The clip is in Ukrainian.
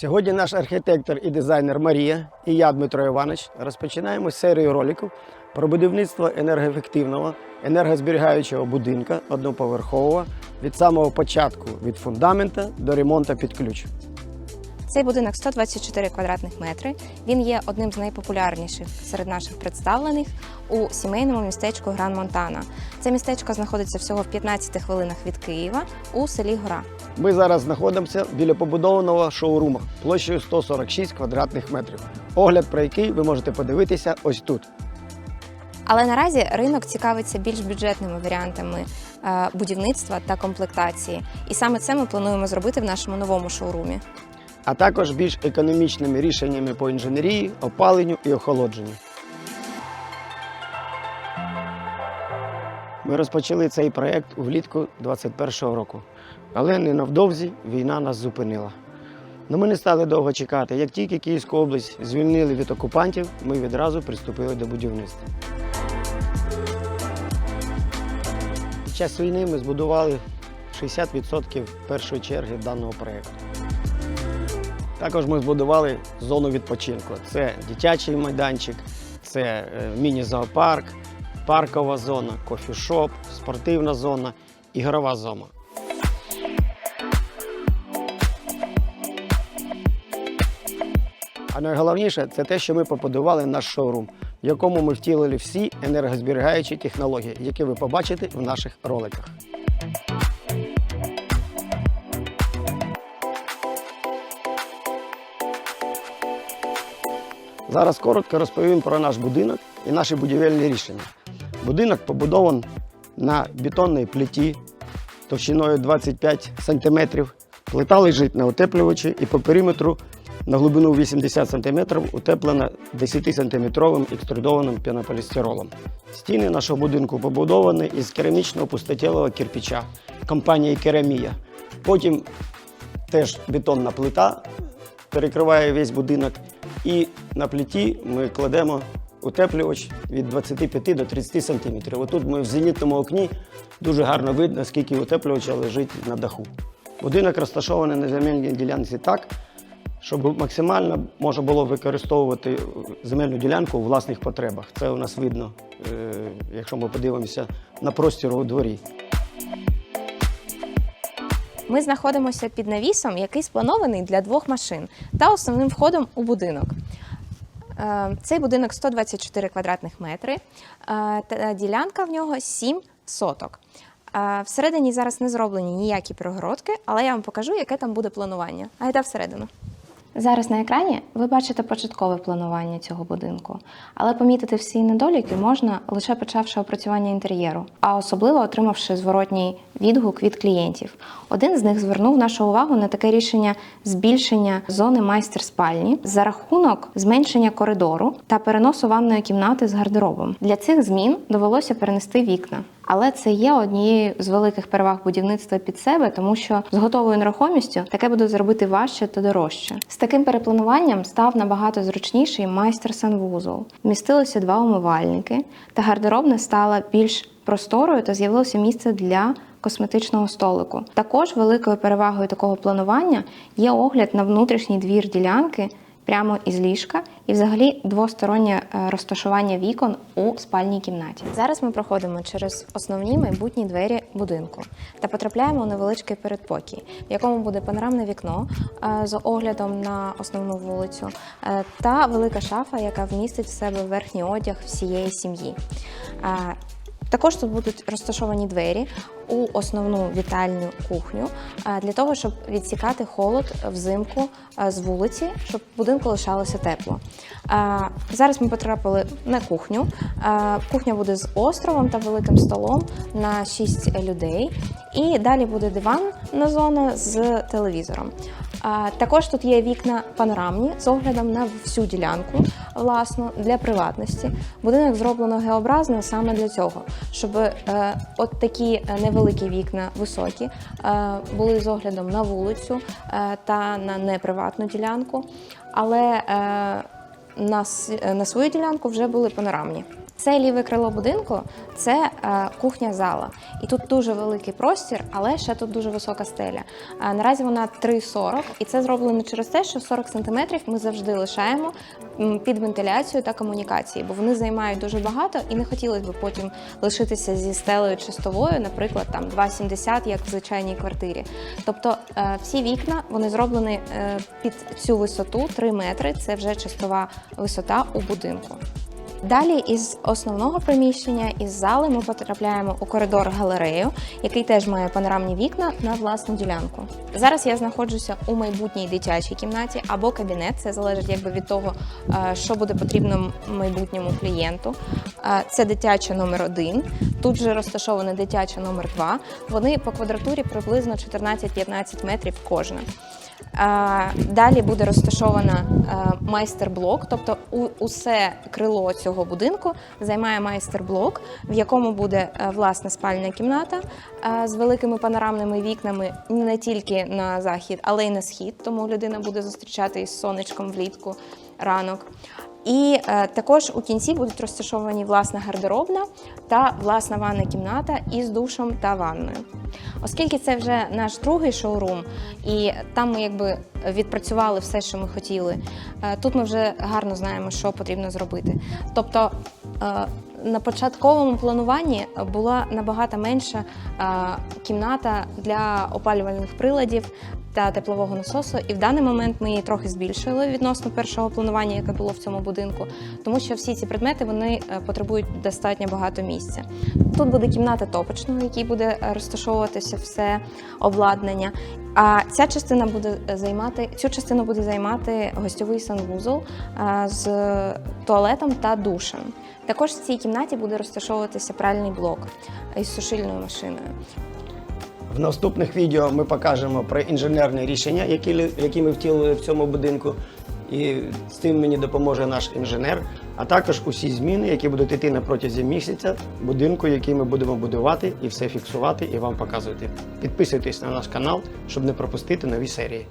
Сьогодні наш архітектор і дизайнер Марія і я, Дмитро Іванович, розпочинаємо серію роликів про будівництво енергоефективного, енергозберігаючого будинка одноповерхового від самого початку від фундамента до ремонту під ключ. Цей будинок 124 квадратних метри. Він є одним з найпопулярніших серед наших представлених у сімейному містечку Гран Монтана. Це містечко знаходиться всього в 15 хвилинах від Києва у селі Гора. Ми зараз знаходимося біля побудованого шоуруму площею 146 квадратних метрів. Огляд про який ви можете подивитися ось тут. Але наразі ринок цікавиться більш бюджетними варіантами е, будівництва та комплектації. І саме це ми плануємо зробити в нашому новому шоурумі. А також більш економічними рішеннями по інженерії, опаленню і охолодженню. Ми розпочали цей проєкт влітку 2021 року, але ненавдовзі війна нас зупинила. Но ми не стали довго чекати. Як тільки Київську область звільнили від окупантів, ми відразу приступили до будівництва. Під час війни ми збудували 60% першої черги даного проєкту. Також ми збудували зону відпочинку. Це дитячий майданчик, це е, міні-зоопарк, паркова зона, кофішоп, спортивна зона, ігрова зона. А найголовніше це те, що ми побудували наш шоурум, в якому ми втілили всі енергозберігаючі технології, які ви побачите в наших роликах. Зараз коротко розповім про наш будинок і наші будівельні рішення. Будинок побудований на бетонній плиті товщиною 25 см. Плита лежить на утеплювачі і по периметру на глибину 80 см утеплена 10-сантиметровим екструдованим пінополістиролом. Стіни нашого будинку побудовані із керамічного пустотілого кирпича компанії Керамія. Потім теж бетонна плита перекриває весь будинок. І на плиті ми кладемо утеплювач від 25 до 30 см. Отут ми в зенітному окні дуже гарно видно, скільки утеплювача лежить на даху. Будинок розташований на земельній ділянці так, щоб максимально можна було використовувати земельну ділянку у власних потребах. Це у нас видно, е, якщо ми подивимося на простір у дворі. Ми знаходимося під навісом, який спланований для двох машин та основним входом у будинок. Е, Цей будинок 124 квадратних метри, е, та ділянка в нього 7 соток. Е, Всередині зараз не зроблені ніякі перегородки, але я вам покажу, яке там буде планування. А йде всередину. Зараз на екрані ви бачите початкове планування цього будинку, але помітити всі недоліки можна лише почавши опрацювання інтер'єру, а особливо отримавши зворотній відгук від клієнтів. Один з них звернув нашу увагу на таке рішення збільшення зони майстер-спальні за рахунок зменшення коридору та переносу ванної кімнати з гардеробом. Для цих змін довелося перенести вікна. Але це є однією з великих переваг будівництва під себе, тому що з готовою нерухомістю таке буде зробити важче та дорожче. З таким переплануванням став набагато зручніший майстер санвузол. Вмістилося два умивальники, та гардеробна стала більш просторою та з'явилося місце для косметичного столику. Також великою перевагою такого планування є огляд на внутрішній двір ділянки прямо із ліжка і взагалі двостороннє е, розташування вікон у спальній кімнаті. Зараз ми проходимо через основні майбутні двері будинку та потрапляємо у невеличкий передпокій, в якому буде панорамне вікно е, з оглядом на основну вулицю е, та велика шафа, яка вмістить в себе верхній одяг всієї сім'ї. Також тут будуть розташовані двері у основну вітальню кухню е, для того, щоб відсікати холод взимку е, з вулиці, щоб в будинку лишалося тепло. Е, Зараз ми потрапили на кухню. Кухня буде з островом та великим столом на 6 людей. І далі буде диванна зона з телевізором. Також тут є вікна панорамні з оглядом на всю ділянку, власно, для приватності. Будинок зроблено геобразно саме для цього, щоб от такі е, невеликі вікна високі е, були з оглядом на вулицю е, та на неприватну ділянку, але е, на свою ділянку вже були панорамні. Це ліве крило будинку, це е, кухня зала. І тут дуже великий простір, але ще тут дуже висока стеля. Е, наразі вона 3,40, і це зроблено через те, що 40 см ми завжди лишаємо під вентиляцію та комунікації, бо вони займають дуже багато і не хотілося б потім лишитися зі стелею чистовою, наприклад, там 2,70, як в звичайній квартирі. Тобто е, всі вікна вони зроблені під цю висоту 3 метри. Це вже чистова висота у будинку. Далі із основного приміщення із зали ми потрапляємо у коридор галерею, який теж має панорамні вікна на власну ділянку. Зараз я знаходжуся у майбутній дитячій кімнаті або кабінет. Це залежить якби від того, е, що буде потрібно майбутньому клієнту. Е, Це дитяча номер один. Тут же розташована дитяча номер два. Вони по квадратурі приблизно 14-15 метрів кожна. Е, Далі буде розташована е, майстер-блок, тобто усе крило цього будинку займає майстер-блок, в якому буде е, власна спальня кімната з великими панорамними вікнами не тільки на захід, але й на схід. Тому людина буде зустрічати із сонечком влітку ранок. І е, також у кінці будуть розташовані власна гардеробна та власна ванна кімната із душем та ванною. Оскільки це вже наш другий шоурум, і там ми якби відпрацювали все, що ми хотіли. е, Тут ми вже гарно знаємо, що потрібно зробити. Тобто е, на початковому плануванні була набагато менша кімната для опалювальних приладів та теплового насосу, і в даний момент ми її трохи збільшили відносно першого планування, яке було в цьому будинку, тому що всі ці предмети вони е, потребують достатньо багато місця. Тут буде кімната топочного, в якій буде е, розташовуватися все обладнання. А ця частина буде займати цю частину буде займати гостьовий санвузол е, з туалетом та душем. Також в цій кімнаті буде розташовуватися пральний блок із сушильною машиною. В наступних відео ми покажемо про інженерні рішення, які, які ми втілили в цьому будинку. І з цим мені допоможе наш інженер, а також усі зміни, які будуть йти на протязі місяця будинку, який ми будемо будувати і все фіксувати і вам показувати. Підписуйтесь на наш канал, щоб не пропустити нові серії.